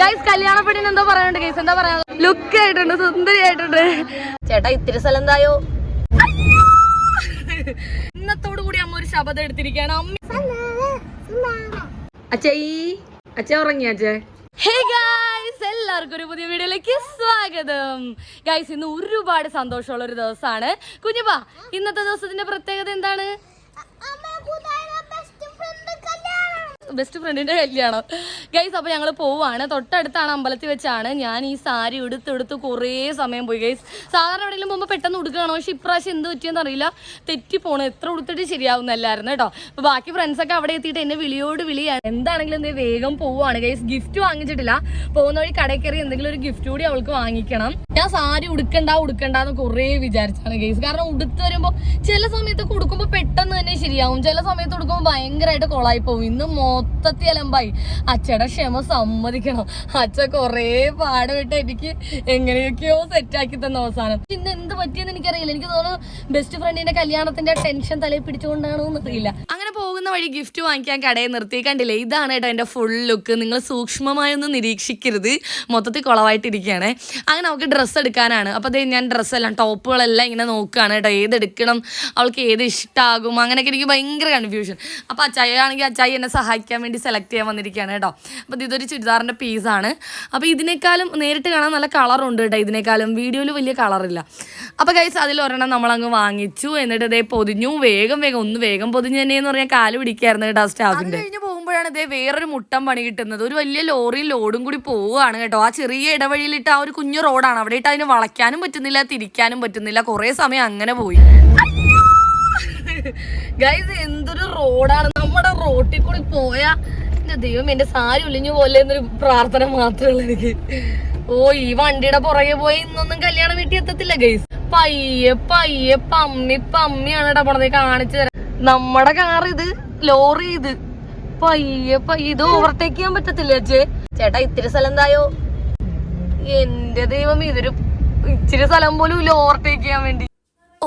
Guys കല്യാണ പെണ്ണിന് എന്താ പറയാനുണ്ട് ഗൈസ് എന്താ പറയാ ലുക്ക് ആയിട്ടുണ്ട് സുന്ദരി ആയിട്ടുണ്ട് ചേട്ടാ ഇത്തിരി സ്ഥലം എന്തായോ? ഇന്നത്തോടു കൂടി അമ്മ ഒരു ശബദം എടുത്തിരിക്കുകയാണ്. അമ്മ അച്ഛീ അച്ഛ ഉറങ്ങി അച്ഛേ? ഹേ ഗായ്സ് എല്ലാവർക്കും ഒരു പുതിയ വീഡിയോയിലേക്ക് സ്വാഗതം. ഗായ്സ് ഇന്ന് ഒരുപാട് സന്തോഷമുള്ള ഒരു ദിവസമാണ്. കുഞ്ഞുപാ ഇന്നത്തെ ദിവസത്തിന്റെ പ്രത്യേകത എന്താണ്? ബെസ്റ്റ് ഫ്രണ്ടിന്റെ കല്യാണം. ഗൈസ് അപ്പോൾ ഞങ്ങൾ പോവാണ്. തൊട്ടടുത്താണ് അമ്പലത്തിൽ വെച്ചാണ് ഞാൻ ഈ സാരി എടുത്തെടുത്ത് കുറേ സമയം പോയി. ഗൈസ് സാധാരണ എവിടെയെങ്കിലും പോകുമ്പോൾ പെട്ടെന്ന് ഉടുക്കുകയാണോ പക്ഷെ ഇപ്രാവശ്യം എന്ത് പറ്റിയെന്ന് അറിയില്ല. തെറ്റി പോണു. എത്ര ഉടുത്തിട്ട് ശരിയാവുന്നല്ലായിരുന്നു കേട്ടോ. അപ്പോൾ ബാക്കി ഫ്രണ്ട്സൊക്കെ അവിടെ എത്തിയിട്ട് എന്നെ വിളിയോട് വിളിയാണ് എന്താണെങ്കിലും എന്തേ വേഗം പോവാണ്. ഗൈസ് ഗിഫ്റ്റ് വാങ്ങിച്ചിട്ടില്ല. പോകുന്ന വഴി കടയിൽ എന്തെങ്കിലും ഒരു ഗിഫ്റ്റ് കൂടി അവൾക്ക് വാങ്ങിക്കണം. ഞാൻ സാരി ഉടുക്കണ്ട ഉടുക്കണ്ട എന്ന് കുറേ വിചാരിച്ചാണ് ഗൈസ് കാരണം ഉടുത്ത് വരുമ്പോൾ ചില സമയത്ത് കൊടുക്കുമ്പോൾ പെട്ടെന്ന് തന്നെ ശരിയാവും. ചില സമയത്ത് കൊടുക്കുമ്പോൾ ഭയങ്കരമായിട്ട് കൊളായി പോകും ഇന്ന് മൊത്തത്തിൽ അലമ്പായി. അച്ഛയുടെ ക്ഷമ സമ്മതിക്കണം. അച്ഛ കൊറേ പാടുവിട്ട് എനിക്ക് എങ്ങനെയൊക്കെയോ സെറ്റാക്കി തന്ന അവസാനം. പിന്നെ എന്ത് പറ്റിയെന്ന് എനിക്കറിയില്ല. എനിക്ക് തോന്നുന്നു ബെസ്റ്റ് ഫ്രണ്ടിന്റെ കല്യാണത്തിന്റെ ടെൻഷൻ തലയിൽ പിടിച്ചുകൊണ്ടാണോ എന്നറിയില്ല അങ്ങനെ പോകുന്ന വഴി ഗിഫ്റ്റ് വാങ്ങിക്കാൻ കടയിൽ നിർത്തി കണ്ടില്ലേ? ഇതാണ് കേട്ടോ എന്റെ ഫുൾ ലുക്ക് നിങ്ങൾ സൂക്ഷ്മമായൊന്നും നിരീക്ഷിക്കരുത്. മൊത്തത്തിൽ കുളവായിട്ടിരിക്കുകയാണ്. അങ്ങനെ അവൾക്ക് ഡ്രസ്സ് എടുക്കാനാണ്. അപ്പോൾ അതേ ഞാൻ ഡ്രസ്സെല്ലാം ടോപ്പുകളെല്ലാം ഇങ്ങനെ നോക്കുകയാണ് കേട്ടോ. ഏതെടുക്കണം അവൾക്ക് ഏത് ഇഷ്ടമാകും അങ്ങനെയൊക്കെ എനിക്ക് ഭയങ്കര കൺഫ്യൂഷൻ അപ്പോൾ അച്ചായി ആണെങ്കിൽ അച്ചായി എന്നെ സഹായിക്കാൻ വേണ്ടി സെലക്ട് ചെയ്യാൻ വന്നിരിക്കുകയാണ് കേട്ടോ. അപ്പോൾ ഇതൊരു ചുരിദാറിന്റെ പീസാണ് അപ്പോൾ ഇതിനേക്കാളും നേരിട്ട് കാണാൻ നല്ല കളറുണ്ട് കേട്ടോ ഇതിനേക്കാളും. വീഡിയോയിൽ വലിയ കളറില്ല അപ്പോൾ കൈസ് അതിൽ ഒരെണ്ണം നമ്മളങ്ങ് വാങ്ങിച്ചു. എന്നിട്ട് ഇതേ പൊതിഞ്ഞു. വേഗം വേഗം ഒന്ന് വേഗം പൊതിഞ്ഞു തന്നെ എന്ന് പറഞ്ഞാൽ കാൽ പിടിക്കായിരുന്നു കേട്ടോ സ്റ്റാഫിന്റെ പോകുമ്പോഴാണ് ഇതേ വേറൊരു മുട്ടം പണി കിട്ടുന്നത്. ഒരു വലിയ ലോറി ലോഡും കൂടി പോവുകയാണ് കേട്ടോ. ആ ചെറിയ ഇടവഴിയിലിട്ട് ആ ഒരു കുഞ്ഞു റോഡാണ് അവിടെ ഇട്ട് അതിന് വളയ്ക്കാനും പറ്റുന്നില്ല തിരിക്കാനും പറ്റുന്നില്ല. കുറേ സമയം അങ്ങനെ പോയി. ഗൈസ് എന്തൊരു റോഡാണ്. നമ്മുടെ റോട്ടിൽ കൂടി പോയാ എന്റെ ദൈവം എന്റെ സാരി ഒലിഞ്ഞു പോലെ എന്നൊരു പ്രാർത്ഥന മാത്രമേ എനിക്ക്. ഓ ഈ വണ്ടിയുടെ പുറകെ പോയി ഇന്നൊന്നും കല്യാണം വീട്ടിൽ എത്തത്തില്ല ഗൈസ് പയ്യെ പയ്യെ പമ്മി പമ്മിയാണ് ഇടാ കാണിച്ചു തരാം. നമ്മുടെ കാർ ഇത് ലോറി ഇത്. പയ്യെ പയ്യെ ഇത് ഓവർടേക്ക് ചെയ്യാൻ പറ്റത്തില്ല ചേ ചേട്ടാ ഇത്തിരി സ്ഥലം എന്തായോ? എന്റെ ദൈവം ഇതൊരു ഇച്ചിരി സ്ഥലം പോലും ഇല്ല ഓവർടേക്ക് ചെയ്യാൻ വേണ്ടി.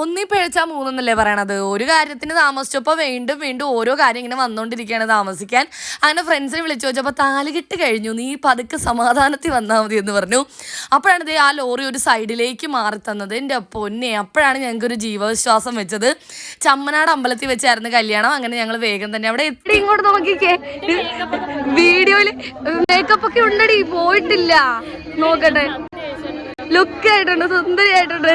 ഒന്നി പിഴച്ചാ മൂന്നെന്നല്ലേ പറയണത്? ഒരു കാര്യത്തിന് താമസിച്ചപ്പോൾ വീണ്ടും വീണ്ടും ഓരോ കാര്യം ഇങ്ങനെ വന്നുകൊണ്ടിരിക്കുകയാണ് താമസിക്കാൻ. അങ്ങനെ ഫ്രണ്ട്സിനെ വിളിച്ചു ചോദിച്ചപ്പോൾ താലികെട്ട് കഴിഞ്ഞു. നീ പതുക്കെ സമാധാനത്തിൽ വന്നാൽ മതി എന്ന് പറഞ്ഞു. അപ്പോഴാണ് ഇത് ആ ലോറി ഒരു സൈഡിലേക്ക് മാറി തന്നത്. എന്റെ പൊന്നെ അപ്പോഴാണ് ഞങ്ങൾക്ക് ഒരു ജീവവിശ്വാസം വെച്ചത്. ചമ്മനാട് അമ്പലത്തിൽ വെച്ചായിരുന്നു കല്യാണം. അങ്ങനെ ഞങ്ങൾ വേഗം തന്നെ അവിടെ എത്തി. ഇങ്ങോട്ട് നോക്കിക്കേ. വീഡിയോയിൽ മേക്കപ്പ് ഒക്കെ ഉണ്ടടി പോയിട്ടില്ല. നോക്കട്ടെ. ലുക്ക് ആയിട്ടുണ്ട് സുന്ദരി ആയിട്ടുണ്ട്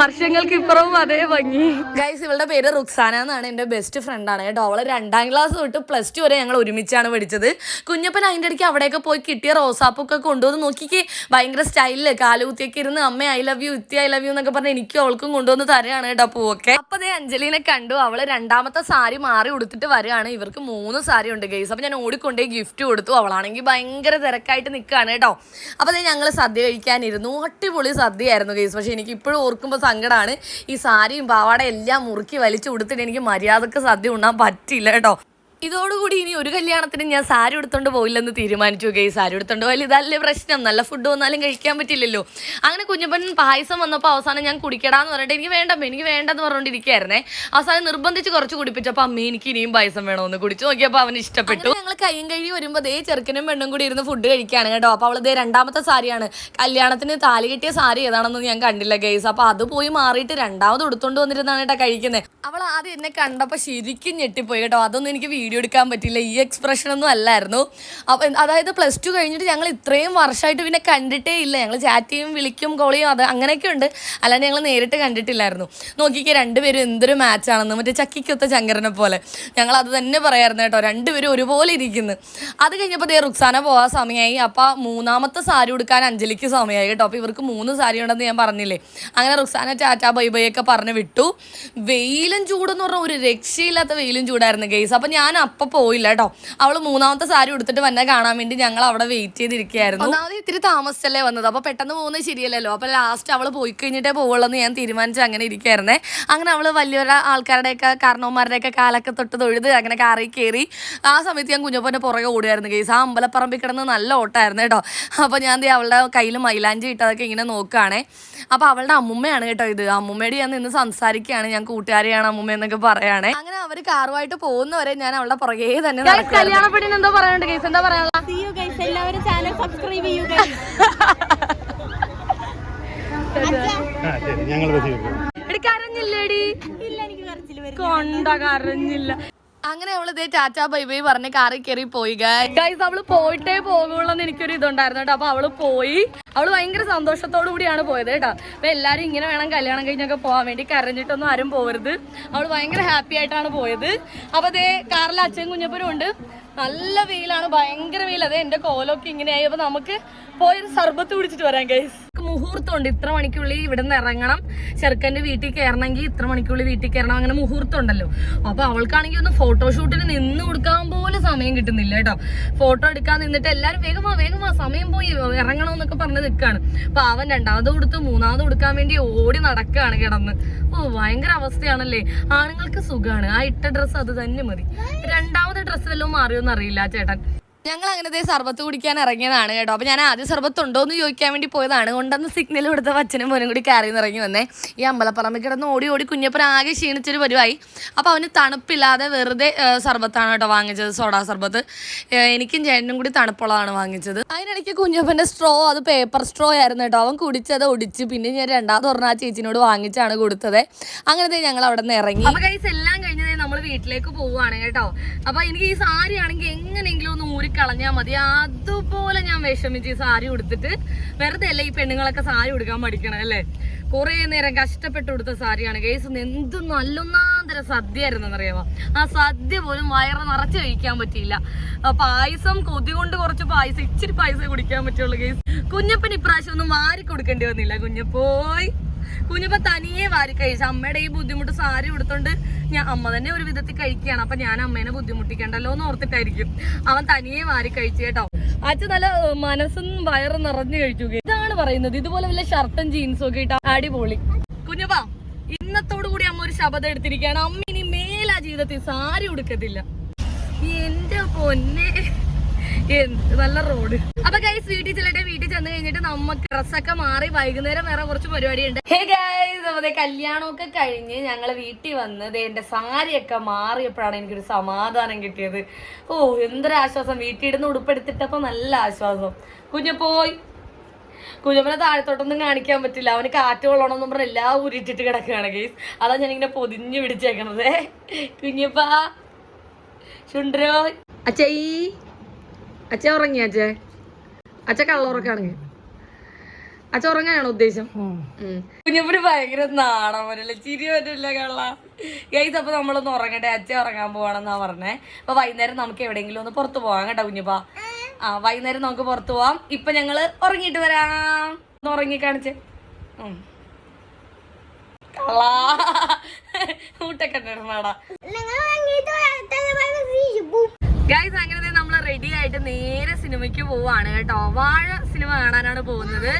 വർഷങ്ങൾക്ക് ഇപ്പുറവും അതേ ഭംഗി. ഗൈസ് ഇവളുടെ പേര് റുക്സാന എന്നാണ്. എന്റെ ബെസ്റ്റ് ഫ്രണ്ടാണ് കേട്ടോ അവൾ രണ്ടാം ക്ലാസ് തൊട്ട് പ്ലസ് ടു വരെ ഞങ്ങൾ ഒരുമിച്ചാണ് പഠിച്ചത്. കുഞ്ഞപ്പൻ അതിന്റെ ഇടയ്ക്ക് അവിടെയൊക്കെ പോയി കിട്ടിയ റോസാപ്പൊക്കെ കൊണ്ടുവന്ന് നോക്കിക്കേ. ഭയങ്കര സ്റ്റൈലിൽ കാലുകുത്തിയൊക്കെ ഇരുന്ന് അമ്മ ഐ ലവ് യു ഇത്തി ഐ ലവ് യു എന്നൊക്കെ പറഞ്ഞ് എനിക്കും അവൾക്കും കൊണ്ടുവന്ന് തരാണ് കേട്ടോ പൂവൊക്കെ. അപ്പൊ അതേ അഞ്ജലിനെ കണ്ടു. അവൾ രണ്ടാമത്തെ സാരി മാറി ഉടുത്തിട്ട് വരികയാണ്. ഇവർക്ക് മൂന്ന് സാരി ഉണ്ട് ഗൈസ് അപ്പൊ ഞാൻ ഓടിക്കൊണ്ടേ ഗിഫ്റ്റ് കൊടുത്തു. അവളാണെങ്കിൽ ഭയങ്കര തിരക്കായിട്ട് നിൽക്കുകയാണ് കേട്ടോ. അപ്പൊ അതേ ഞങ്ങൾ സദ്യ കഴിക്കാനിരുന്നു. അടിപൊളി സദ്യയായിരുന്നു ഗൈസ് പക്ഷേ എനിക്ക് ഇപ്പോഴും ഓർക്കുമ്പോൾ സങ്കടമാണ് ഈ സാരിയും പാവാട എല്ലാം മുറുക്കി വലിച്ചു കൊടുത്തിട്ട് എനിക്ക് മര്യാദയ്ക്ക് സദ്യ ഉണ്ണാൻ പറ്റില്ല കേട്ടോ. ഇതോടുകൂടി ഇനി ഒരു കല്യാണത്തിന് ഞാൻ സാരി എടുത്തോണ്ട് പോയില്ലെന്ന് തീരുമാനിച്ചു ഗൈ സാരി എടുത്തോണ്ട് പോയാൽ ഇതല്ലേ പ്രശ്നം. നല്ല ഫുഡ് വന്നാലും കഴിക്കാൻ പറ്റില്ലല്ലോ. അങ്ങനെ കുഞ്ഞപ്പൻ പായസം വന്നപ്പോൾ അവസാനം ഞാൻ കുടിക്കടാന്ന് പറഞ്ഞിട്ട് എനിക്ക് വേണ്ട എനിക്ക് വേണ്ടെന്ന് പറഞ്ഞുകൊണ്ടിരിക്കുകയായിരുന്നേ അവസാനം നിർബന്ധിച്ച് കുറച്ച് കുടിപ്പിച്ചപ്പോൾ അമ്മ എനിക്ക് ഇനിയും പായസം വേണമെന്ന് കുടിച്ചു നോക്കിയപ്പോൾ അവന് ഇഷ്ടപ്പെട്ടു. ഞങ്ങൾ കയ്യും കഴിയും വരുമ്പോൾ ദേ ചെറുക്കനും പെണ്ണും കൂടി ഇരുന്ന് ഫുഡ് കഴിക്കുകയാണ് കേട്ടോ. അപ്പോൾ അവൾ ദേ രണ്ടാമത്തെ സാരിയാണ്. കല്യാണത്തിന് താലി കെട്ടിയ സാരി ഏതാണെന്ന് ഞാൻ കണ്ടില്ല ഗൈസ് അപ്പോൾ അത് പോയി മാറിയിട്ട് രണ്ടാമത് എടുത്തോണ്ട് വന്നിരുന്നാണ് കേട്ടോ കഴിക്കുന്നത് അവൾ ആദ്യം എന്നെ കണ്ടപ്പോൾ ശരിക്കും ഞെട്ടിപ്പോയി കേട്ടോ. അതൊന്നും എനിക്ക് വീഡിയോ എടുക്കാൻ പറ്റില്ല. ഈ എക്സ്പ്രഷൻ ഒന്നും അല്ലായിരുന്നു. അപ്പം അതായത് പ്ലസ് ടു കഴിഞ്ഞിട്ട് ഞങ്ങൾ ഇത്രയും വർഷമായിട്ട് പിന്നെ കണ്ടിട്ടേ ഇല്ല. ഞങ്ങൾ ചാറ്റ് ചെയ്യും വിളിക്കും കോൾ ചെയ്യും അത് അങ്ങനെയൊക്കെ ഉണ്ട്. അല്ലാതെ ഞങ്ങൾ നേരിട്ട് കണ്ടിട്ടില്ലായിരുന്നു. നോക്കിക്കേ രണ്ടുപേരും എന്തൊരു മാച്ചാണെന്ന് മറ്റേ ചക്കിക്കൊത്ത ചങ്കരനെ പോലെ. ഞങ്ങൾ അത് തന്നെ പറയായിരുന്നു കേട്ടോ. രണ്ടുപേരും ഒരുപോലെ ഇരിക്കുന്നു. അത് കഴിഞ്ഞപ്പോൾ ദേ റുക്സാന പോകാൻ സമയമായി. അപ്പോൾ മൂന്നാമത്തെ സാരി ഉടുക്കാൻ അഞ്ജലിക്ക് സമയമായി കേട്ടോ. അപ്പോൾ ഇവർക്ക് മൂന്ന് സാരി ഉണ്ടെന്ന് ഞാൻ പറഞ്ഞില്ലേ. അങ്ങനെ റുക്സാന ടാറ്റാ ബൈ ഒക്കെ പറഞ്ഞ് വിട്ടു. വെയിലും ചൂടെന്ന് പറഞ്ഞാൽ ഒരു രക്ഷയില്ലാത്ത വെയിലും ചൂടായിരുന്നു ഗെയ്സ് അപ്പം ഞാൻ അപ്പം പോയില്ല കേട്ടോ അവൾ മൂന്നാമത്തെ സാരി എടുത്തിട്ട് വന്നെ കാണാൻ വേണ്ടി ഞങ്ങൾ അവിടെ വെയിറ്റ് ചെയ്തിരിക്കുകയായിരുന്നു. ഒന്നാമത് ഇത്തിരി താമസിച്ചല്ലേ വന്നത്. അപ്പോൾ പെട്ടെന്ന് പോകുന്നത് ശരിയല്ലല്ലോ. അപ്പോൾ ലാസ്റ്റ് അവൾ പോയി കഴിഞ്ഞിട്ടേ പോവുള്ളൂ എന്ന് ഞാൻ തീരുമാനിച്ച് അങ്ങനെ ഇരിക്കുകയായിരുന്നേ. അങ്ങനെ അവൾ വലിയൊരു ആൾക്കാരുടെയൊക്കെ കാരണവന്മാരുടെയൊക്കെ കാലൊക്കെ തൊട്ട് തൊഴുത് അങ്ങനെ കാറിൽ കയറി ആ സമയത്ത് ഞാൻ കുഞ്ഞപ്പന്റെ പുറകെ ഓടുകയായിരുന്നു കേസ് ആ അമ്പലപ്പറമ്പിൽ കിടന്ന് നല്ല ഓട്ടായിരുന്നു കേട്ടോ. അപ്പോൾ ഞാൻ അവളുടെ കയ്യിൽ മൈലാഞ്ചി ഇട്ടതൊക്കെ ഇങ്ങനെ നോക്കുകയാണേ അപ്പോൾ അവളുടെ അമ്മുമ്മയാണ് കേട്ടോ ഇത്. അമ്മുമ്മയോട് ഞാൻ നിന്ന് സംസാരിക്കുകയാണ്. ഞാൻ കൂട്ടുകാരിയാണ് അമ്മുമ്മ എന്നൊക്കെ പറയുകയാണേ അങ്ങനെ അവർ കാറുമായിട്ട് പോകുന്നവരെ ഞാൻ അവളുടെ പുറകെ തന്നെ കല്യാണ പെണ്ണിന് എന്തോ പറയാനുണ്ട് ഗൈസ് എന്താ പറയാനുള്ള എല്ലാവരും ചാനൽ സബ്സ്ക്രൈബ് ചെയ്യൂ ഞങ്ങൾ കരഞ്ഞില്ലേടി? കൊണ്ട കരഞ്ഞില്ല. അങ്ങനെ അവൾ ഇതേ ടാറ്റാ ബൈ ബൈ പറഞ്ഞ് കാറിൽ കയറി പോയി ഗൈസ് അവൾ പോയിട്ടേ പോകുള്ളൂ എനിക്കൊരു ഇതുണ്ടായിരുന്നു കേട്ടോ. അപ്പൊ അവൾ പോയി. അവൾ ഭയങ്കര സന്തോഷത്തോടു കൂടിയാണ് പോയത് കേട്ടോ. അപ്പൊ എല്ലാരും ഇങ്ങനെ വേണം കല്യാണം കഴിഞ്ഞൊക്കെ പോകാൻ വേണ്ടി കരഞ്ഞിട്ടൊന്നും ആരും പോകരുത് അവൾ ഭയങ്കര ഹാപ്പി ആയിട്ടാണ് പോയത്. അപ്പൊ അതേ കാറിൽ അച്ഛൻ കുഞ്ഞപ്പനും ഉണ്ട്. നല്ല വെയിലാണ് ഭയങ്കര വെയിൽ അതെ എന്റെ കോലൊക്കെ ഇങ്ങനെയായി. അപ്പൊ നമുക്ക് പോയൊരു സർബത്ത് കുടിച്ചിട്ട് വരാം ഗൈസ് മുഹൂർത്തമുണ്ട്. ഇത്ര മണിക്കുള്ളിൽ ഇവിടെ നിന്ന് ഇറങ്ങണം. ചെറുക്കന്റെ വീട്ടിൽ കയറണമെങ്കിൽ ഇത്ര മണിക്കുള്ളിൽ വീട്ടിൽ കയറണം. അങ്ങനെ മുഹൂർത്തം ഉണ്ടല്ലോ അപ്പൊ അവൾക്കാണെങ്കിൽ ഒന്ന് ഫോട്ടോഷൂട്ടിന് നിന്ന് കൊടുക്കാൻ പോലും സമയം കിട്ടുന്നില്ല കേട്ടോ. ഫോട്ടോ എടുക്കാൻ നിന്നിട്ട് എല്ലാരും വേഗമാ വേഗമാ സമയം പോയി ഇറങ്ങണമെന്നൊക്കെ പറഞ്ഞ് നിൽക്കാണ്. അപ്പൊ അവൻ രണ്ടാമത് കൊടുത്ത് മൂന്നാമത് കൊടുക്കാൻ വേണ്ടി ഓടി നടക്കുകയാണ് കിടന്ന്. ഓ ഭയങ്കര അവസ്ഥയാണല്ലേ. ആണുങ്ങൾക്ക് സുഖമാണ് ആ ഇട്ട ഡ്രസ്സ് അത് തന്നെ മതി. രണ്ടാമത് ഡ്രസ്സ് വല്ലതും മാറിയോന്നറിയില്ല ചേട്ടൻ. ഞങ്ങൾ അങ്ങനത്തെ സർബത്ത് കുടിക്കാൻ ഇറങ്ങിയതാണ് കേട്ടോ. അപ്പൊ ഞാൻ ആദ്യം സർബത്ത് ഉണ്ടോ എന്ന് ചോദിക്കാൻ വേണ്ടി പോയതാണ്. കൊണ്ടൊന്ന് സിഗ്നൽ കൊടുത്ത അച്ഛനും മോനും കൂടി കയറി ഇറങ്ങി വന്നേ. ഈ അമ്പലപ്പറമ്പിൽ കിടന്ന് ഓടി ഓടി കുഞ്ഞപ്പൻ ആകെ ക്ഷീണിച്ചൊരു പരിവായി. അപ്പൊ അവന് തണുപ്പില്ലാതെ വെറുതെ സർബത്താണ് കേട്ടോ വാങ്ങിച്ചത് സോഡാ സർബത്ത്. എനിക്കും ചേട്ടനും കൂടി തണുപ്പുള്ളതാണ് വാങ്ങിച്ചത്. അതിനിടയ്ക്ക് കുഞ്ഞപ്പന്റെ സ്ട്രോ അത് പേപ്പർ സ്ട്രോ ആയിരുന്നു കേട്ടോ. അവൻ കുടിച്ചത് ഒടിച്ച്. പിന്നെ ഞാൻ രണ്ടാമത് പറഞ്ഞ ആ ചേച്ചിനോട് വാങ്ങിച്ചാണ് കൊടുത്തത്. അങ്ങനത്തെ ഞങ്ങൾ അവിടെ നിന്ന് ഇറങ്ങി. അപ്പോൾ കൈസ് എല്ലാം നമ്മൾ വീട്ടിലേക്ക് പോവുകയാണ് കേട്ടോ. അപ്പൊ എനിക്ക് ഈ സാരി ആണെങ്കിൽ എങ്ങനെയെങ്കിലും ഒന്ന് ഊരിക്കളഞ്ഞാൽ മതി. അതുപോലെ ഞാൻ വിഷമിച്ച് സാരി ഉടുത്തിട്ട് വെറുതെ അല്ലേ ഈ പെണ്ണുങ്ങളൊക്കെ സാരി ഉടുക്കാൻ പഠിക്കണം അല്ലേ? കുറെ നേരം കഷ്ടപ്പെട്ട് ഉടുത്ത സാരിയാണ്. കേസ് എന്ത് നല്ലൊന്നാന്തര സദ്യ ആയിരുന്നെന്നറിയാമോ ആ സദ്യ പോലും വയറ് നിറച്ച് കഴിക്കാൻ പറ്റിയില്ല. പായസം കൊതി കൊണ്ട് കുറച്ച് പായസം ഇച്ചിരി പായസം കുടിക്കാൻ പറ്റുള്ളൂ കേസ് കുഞ്ഞപ്പൻ ഇപ്രാവശ്യം ഒന്നും വാരി കൊടുക്കേണ്ടി വന്നില്ല കുഞ്ഞപ്പോയി കുഞ്ഞപ്പ തനിയെ വാരി കഴിച്ചു അമ്മയുടെ ഈ ബുദ്ധിമുട്ട് സാരി കൊടുത്തോണ്ട് ഞാൻ അമ്മ തന്നെ ഒരു വിധത്തിൽ കഴിക്കുകയാണ്. അപ്പൊ ഞാൻ അമ്മേനെ ബുദ്ധിമുട്ടിക്കണ്ടല്ലോ എന്ന് ഓർത്തിട്ടായിരിക്കും. അവൻ തനിയെ വാരി കഴിച്ചു കേട്ടോ. അച്ഛൻ നല്ല മനസ്സും വയറും നിറഞ്ഞു കഴിച്ചു. ഇതാണ് പറയുന്നത്. ഇതുപോലെ വല്ല ഷർട്ടും ജീൻസും ഒക്കെ ഇട്ട അടിപൊളി. കുഞ്ഞപ്പാ ഇന്നത്തോടു കൂടി അമ്മ ഒരു ശബ്ദം എടുത്തിരിക്കുകയാണ്. അമ്മ ഇനി മേലാ ജീവിതത്തിൽ സാരി ഉടുക്കത്തില്ല. എന്റെ പൊന്നെ. നല്ല റോഡ്. അപ്പൊ ഗൈസ് വീട്ടിൽ ചെല്ലട്ടെ വീട്ടിൽ ചെന്ന് കഴിഞ്ഞിട്ട് നമുക്ക് ഡ്രസ്സൊക്കെ മാറി വൈകുന്നേരം വേറെ കുറച്ച് പരിപാടി ഉണ്ട് ഹേ ഗൈസ് അതെ കല്യാണമൊക്കെ കഴിഞ്ഞ് ഞങ്ങൾ വീട്ടിൽ വന്ന് എന്റെ സാരിയൊക്കെ മാറിയപ്പോഴാണ് എനിക്കൊരു സമാധാനം കിട്ടിയത്. ഓ എന്തൊരാശ്വാസം വീട്ടിൽ ഇടുന്ന ഉടുപ്പെടുത്തിട്ടപ്പോ നല്ല ആശ്വാസം. കുഞ്ഞു പോയി. കുഞ്ഞമ്മനെ താഴത്തോട്ടൊന്നും കാണിക്കാൻ പറ്റില്ല. അവന് കാറ്റ് കൊള്ളണമെന്നും പറഞ്ഞ എല്ലാം ഉരുട്ടിട്ട് കിടക്കുകയാണ് ഗൈസ് അതാ ഞാനിങ്ങനെ പൊതിഞ്ഞു പിടിച്ചേക്കണത്. കുഞ്ഞപ്പാ ചുണ്ടരോ? അച്ഛീ അച്ഛ ഉറങ്ങി അച്ഛ. അച്ഛ കള്ളുറക്കാണ് അച്ഛ ഉറങ്ങാനാണോ ഉദ്ദേശം. കുഞ്ഞപ്പന് ഭയങ്കര നാണം വരല്ലേ? ചിരി വരില്ല കള്ള? ഗൈസ് അപ്പൊ നമ്മളൊന്ന് ഉറങ്ങട്ടെ. അച്ഛ ഉറങ്ങാൻ പോവാണെന്നാ പറഞ്ഞേ. അപ്പൊ വൈകുന്നേരം നമുക്ക് എവിടെയെങ്കിലും ഒന്ന് പുറത്തു പോവാം കേട്ടോ കുഞ്ഞപ്പാ. ആ വൈകുന്നേരം നമുക്ക് പുറത്തു പോവാം. ഇപ്പൊ ഞങ്ങൾ ഉറങ്ങിയിട്ട് വരാം. ഒന്ന് ഉറങ്ങി കാണിച്ച്. ഉം. കള്ളാ. ഊട്ടൊക്കെ ഗൈസ് അങ്ങനെ റെഡി ആയിട്ട് നേരെ സിനിമയ്ക്ക് പോവാണ് കേട്ടോ. വാഴ സിനിമ കാണാനാണ് പോകുന്നത്.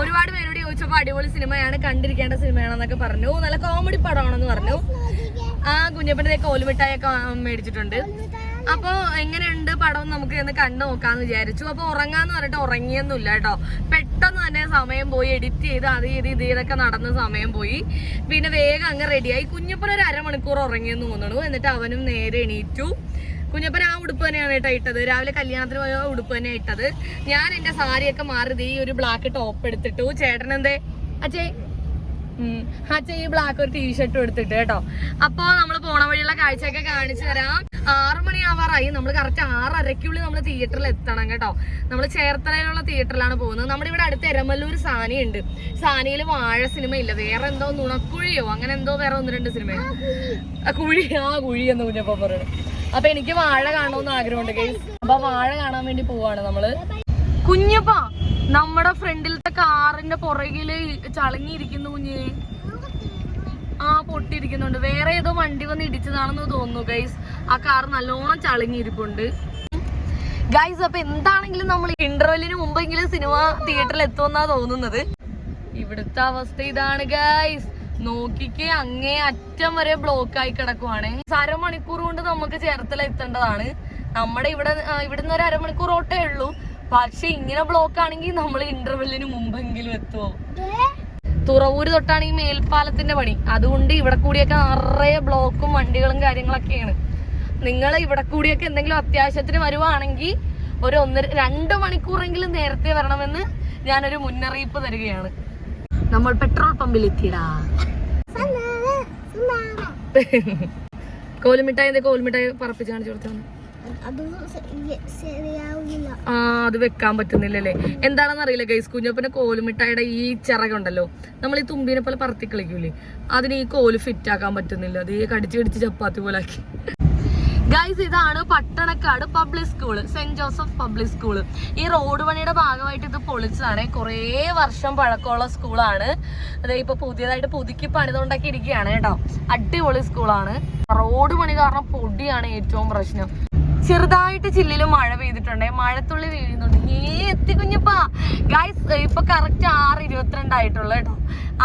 ഒരുപാട് പേരോട് ചോദിച്ചപ്പോ അടിപൊളി സിനിമയാണ് കണ്ടിരിക്കേണ്ട സിനിമയാണെന്നൊക്കെ പറഞ്ഞു. നല്ല കോമഡി പടമാണെന്ന് പറഞ്ഞു. ആ കുഞ്ഞപ്പന്റെ കോലുമിട്ടായൊക്കെ മേടിച്ചിട്ടുണ്ട്. അപ്പൊ എങ്ങനെയുണ്ട് പടം നമുക്ക് ഒന്ന് കണ്ടു നോക്കാന്ന് വിചാരിച്ചു. അപ്പൊ ഉറങ്ങാന്ന് പറഞ്ഞിട്ട് ഉറങ്ങിയൊന്നുമില്ല കേട്ടോ. പെട്ടെന്ന് തന്നെ സമയം പോയി എഡിറ്റ് ചെയ്ത് അത് ചെയ്ത് ഇത് നടന്ന സമയം പോയി. പിന്നെ വേഗം അങ്ങ് റെഡിയായി കുഞ്ഞപ്പൻ ഒരു അരമണിക്കൂർ ഉറങ്ങിയെന്ന് തോന്നുന്നു. എന്നിട്ട് അവനും നേരെ എണീറ്റു. കുഞ്ഞപ്പൻ ആ ഉടുപ്പ് തന്നെയാണ് കേട്ടോ ഇട്ടത്. രാവിലെ കല്യാണത്തിന് പോയ ഉടുപ്പ് തന്നെ ഇട്ടത്. ഞാൻ എന്റെ സാരിയൊക്കെ മാറി ദേ ഈ ഒരു ബ്ലാക്ക് ടോപ്പ് എടുത്തിട്ടു. ചേട്ടൻ എന്തേ? അച്ഛേ. അച്ഛൻ ഈ ബ്ലാക്ക് ഒരു ടീഷർട്ടും എടുത്തിട്ട് കേട്ടോ. അപ്പൊ നമ്മൾ പോണ വഴിയുള്ള കാഴ്ചയൊക്കെ കാണിച്ചു തരാം. ആറു മണിയാവാറായി. നമ്മൾ കറക്റ്റ് ആറരയ്ക്കുള്ളിൽ നമ്മൾ തിയേറ്ററിൽ എത്തണം കേട്ടോ. നമ്മൾ ചേർത്തലയിലുള്ള തിയേറ്ററിലാണ് പോകുന്നത്. നമ്മുടെ ഇവിടെ അടുത്ത് എരമല്ലൂർ സാനി ഉണ്ട്. സാനിയിൽ വാഴ സിനിമ ഇല്ല. വേറെ എന്തോ നുണക്കുഴിയോ? അങ്ങനെ എന്തോ വേറെ ഒന്ന് രണ്ട് സിനിമ കുഴി ആ കുഴി എന്ന് കുഞ്ഞപ്പ പറയണം. അപ്പൊ എനിക്ക് വാഴ കാണണമെന്ന് ആഗ്രഹമുണ്ട് അപ്പൊ വാഴ കാണാൻ വേണ്ടി പോവാണ് നമ്മൾ. കുഞ്ഞപ്പ നമ്മുടെ ഫ്രണ്ടിലത്തെ കാറിന്റെ പുറകിൽ ചളങ്ങിയിരിക്കുന്നു കുഞ്ഞ്. ആ പൊട്ടിയിരിക്കുന്നുണ്ട്. വേറെ ഏതോ വണ്ടി വന്ന് ഇടിച്ചതാണെന്ന് തോന്നുന്നു ഗൈസ് ആ കാർ നല്ലോണം ചളങ്ങിയിരിപ്പുണ്ട്. ഗൈസ് അപ്പൊ എന്താണെങ്കിലും നമ്മൾ ഇന്റർവെല്ലിന് മുമ്പെങ്കിലും സിനിമ തിയേറ്ററിൽ എത്തുമെന്നാ തോന്നുന്നത്. ഇവിടുത്തെ അവസ്ഥ ഇതാണ് ഗൈസ് നോക്കിക്ക് അങ്ങേ അറ്റം വരെ ബ്ലോക്ക് ആയി കിടക്കുവാണ്. അരമണിക്കൂർ കൊണ്ട് നമുക്ക് ചേർത്തല എത്തേണ്ടതാണ്. നമ്മുടെ ഇവിടെ ഇവിടുന്ന് ഒരു അരമണിക്കൂർ ഓട്ടേ ഉള്ളൂ. പക്ഷെ ഇങ്ങനെ ബ്ലോക്ക് ആണെങ്കിൽ നമ്മൾ ഇന്റർവെല്ലിന് മുമ്പെങ്കിലും എത്തുമോ തുറവൂര് തൊട്ടാണ് ഈ മേൽപ്പാലത്തിന്റെ പണി. അതുകൊണ്ട് ഇവിടെ കൂടിയൊക്കെ നിറയെ ബ്ലോക്കും വണ്ടികളും കാര്യങ്ങളൊക്കെയാണ്. നിങ്ങൾ ഇവിടെ കൂടിയൊക്കെ എന്തെങ്കിലും അത്യാവശ്യത്തിന് വരുവാണെങ്കിൽ ഒരു ഒന്നര രണ്ട് മണിക്കൂറെങ്കിലും നേരത്തെ വരണമെന്ന് ഞാനൊരു മുന്നറിയിപ്പ് തരികയാണ്. നമ്മൾ പെട്രോൾ പമ്പിൽ കോലുമിട്ടായി എന്താ കോലുമിഠായി പറപ്പിച്ച് കാണിച്ചു കൊടുത്താണ് ആ അത് വെക്കാൻ പറ്റുന്നില്ലല്ലേ. എന്താണെന്ന് അറിയില്ല ഗൈസ് കുഞ്ഞപ്പന്റെ കോലുമിട്ടായുടെ ഈ ചിറകുണ്ടല്ലോ നമ്മൾ ഈ തുമ്പിനെ പോലെ പറത്തി കളിക്കൂലേ. അതിന് ഈ കോൽ ഫിറ്റ് ആക്കാൻ പറ്റുന്നില്ല. അത് ഈ കടിച്ചു കടിച്ച് ചപ്പാത്തി പോലെ ആക്കി. ഗൈസ് ഇതാണ് Pattanakkad public school saint Joseph public school ഈ റോഡ് പണിയുടെ ഭാഗമായിട്ട് ഇത് പൊളിച്ചതാണ്. കുറേ വർഷം പഴക്കമുള്ള സ്കൂളാണ് അതെ ഇപ്പൊ പുതിയതായിട്ട് പുതുക്കി പണിതുകൊണ്ടൊക്കെ ഇരിക്കുകയാണ് കേട്ടോ. അടിപൊളി സ്കൂളാണ് റോഡ് പണി കാരണം പൊടിയാണ് ഏറ്റവും പ്രശ്നം. ചെറുതായിട്ട് ചില്ലിൽ മഴ പെയ്തിട്ടുണ്ട്. മഴത്തുള്ളി വീഴുന്നുണ്ട്. ഏ എത്തി കുഞ്ഞപ്പാ ഗൈസ് ഇപ്പൊ കറക്റ്റ് ആറ് ഇരുപത്തിരണ്ട് ആയിട്ടുള്ളു കേട്ടോ.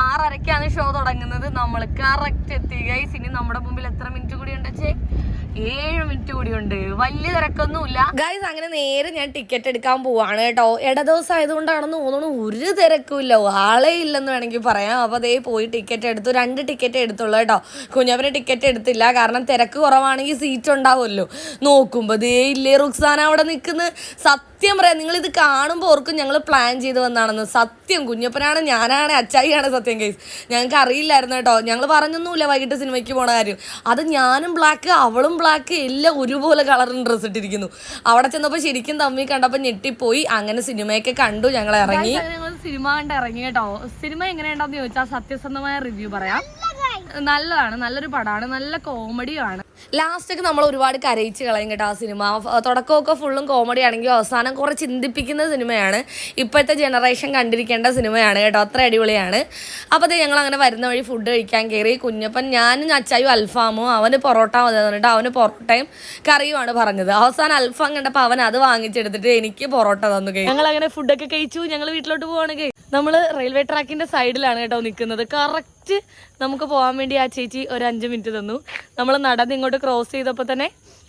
ആറരക്കാണ് ഷോ തുടങ്ങുന്നത്. നമ്മൾ കറക്റ്റ് എത്തി. ഗൈസ് ഇനി നമ്മുടെ മുമ്പിൽ എത്ര മിനിറ്റ് കൂടി ഉണ്ട് ഏഴ് മിനിറ്റ് കൂടി ഉണ്ട് വലിയ തിരക്കൊന്നുമില്ല. ഗൈസ് അങ്ങനെ നേരെ ഞാൻ ടിക്കറ്റ് എടുക്കാൻ പോവാണ് കേട്ടോ. ഇട ദിവസം ആയതുകൊണ്ടാണെന്ന് തോന്നുന്നു ഒരു തിരക്കുമില്ല. ആളെ ഇല്ലെന്ന് വേണമെങ്കിൽ പറയാം. അപ്പോൾ അതേ പോയി ടിക്കറ്റ് എടുത്തു. രണ്ട് ടിക്കറ്റ് എടുത്തുള്ളൂ കേട്ടോ. കുഞ്ഞപ്പന് ടിക്കറ്റ് എടുത്തില്ല. കാരണം തിരക്ക് കുറവാണെങ്കിൽ സീറ്റ് ഉണ്ടാവുമല്ലോ. നോക്കുമ്പോൾ ദേ ഇല്ലേ റുക്സാന അവിടെ നിൽക്കുന്ന. സത്യം പറയാം നിങ്ങൾ ഇത് കാണുമ്പോൾ ഓർക്കും ഞങ്ങൾ പ്ലാൻ ചെയ്ത് വന്നാണെന്ന്. സത്യം കുഞ്ഞപ്പനാണ് ഞാനാണ് അച്ചായിയാണ് സത്യം കേസ് ഞങ്ങൾക്ക് അറിയില്ലായിരുന്നു കേട്ടോ. ഞങ്ങൾ പറഞ്ഞൊന്നുമില്ല വൈകിട്ട് സിനിമയ്ക്ക് പോണ കാര്യം. അത് ഞാനും ബ്ലാക്ക് അവളും ബ്ലാക്ക് എല്ലാം ഒരുപോലെ കളറിന് ഡ്രസ്സ് ഇട്ടിരിക്കുന്നു. അവിടെ ചെന്നപ്പോൾ ശരിക്കും തമ്മി കണ്ടപ്പോൾ ഞെട്ടിപ്പോയി. അങ്ങനെ സിനിമയൊക്കെ കണ്ടു ഞങ്ങൾ ഇറങ്ങി. ഞങ്ങൾ സിനിമ കണ്ട് ഇറങ്ങി കേട്ടോ. സിനിമ എങ്ങനെയുണ്ടെന്ന് ചോദിച്ചാൽ സത്യസന്ധമായ റിവ്യൂ പറയാം. നല്ലതാണ് നല്ലൊരു പടമാണ് നല്ല കോമഡിയാണ് ലാസ്റ്റ് ഒക്കെ നമ്മൾ ഒരുപാട് കരയിച്ച് കളയും കേട്ടോ ആ സിനിമ. തുടക്കമൊക്കെ ഫുള്ളും കോമഡി ആണെങ്കിലും അവസാനം കുറെ ചിന്തിപ്പിക്കുന്ന സിനിമയാണ്. ഇപ്പോഴത്തെ ജനറേഷൻ കണ്ടിരിക്കേണ്ട സിനിമയാണ് കേട്ടോ. അത്ര അടിപൊളിയാണ്. അപ്പോൾ ഞങ്ങൾ അങ്ങനെ വരുന്ന വഴി ഫുഡ് കഴിക്കാൻ കയറി. കുഞ്ഞപ്പൻ ഞാനും അച്ചായും അൽഫാമും അവന് പൊറോട്ട മതി പറഞ്ഞിട്ട് അവന് പൊറോട്ടയും കറിയുമാണ് പറഞ്ഞത്. അവസാനം അൽഫാം കണ്ടപ്പോൾ അവൻ അത് വാങ്ങിച്ചെടുത്തിട്ട് എനിക്ക് പൊറോട്ട തന്നു കഴിഞ്ഞു ഞങ്ങൾ അങ്ങനെ ഫുഡൊക്കെ കഴിച്ചു. ഞങ്ങൾ വീട്ടിലോട്ട് പോവാണെങ്കിൽ നമ്മൾ റെയിൽവേ ട്രാക്കിന്റെ സൈഡിലാണ് കേട്ടോ നിൽക്കുന്നത് കറക്റ്റ് നമുക്ക് പോകാൻ വേണ്ടി ആ ചേച്ചി ഒരു അഞ്ച് മിനിറ്റ് തന്നു. നമ്മൾ നടന്ന് ഇങ്ങോട്ട് ക്രോസ് ചെയ്തപ്പോൾ തന്നെ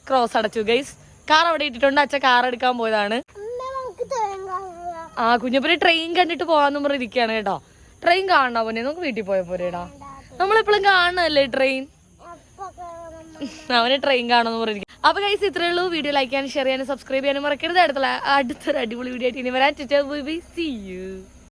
ക്രോസ് അടച്ചു. ഗൈസ് കാർ അവിടെ ഇട്ടിട്ടുണ്ട്. അച്ഛൻ കാർ എടുക്കാൻ പോയതാണ്. ആ കുഞ്ഞപ്പന് ട്രെയിൻ കണ്ടിട്ട് പോകാന്ന് പറഞ്ഞ് ഇരിക്കുകയാണ് കേട്ടോ. ട്രെയിൻ കാണണ പോലെ നമുക്ക് വീട്ടിൽ പോയ പോരേടാ നമ്മളെപ്പോഴും കാണണല്ലേ ട്രെയിൻ അവന് ട്രെയിൻ കാണുമെന്ന് പറഞ്ഞിരിക്കും അപ്പൊ കൈസ് ഇത്രേ ഉള്ളൂ. വീഡിയോ ലൈക്ക് ചെയ്യാനും ഷെയർ ചെയ്യാനും സബ്സ്ക്രൈബ് ചെയ്യാനും മറക്കരുത്. അടുത്തുള്ള അടുത്തൊരു അടിപൊളി വീഡിയോ ആയിട്ട് ഇനി വരാൻ സി യു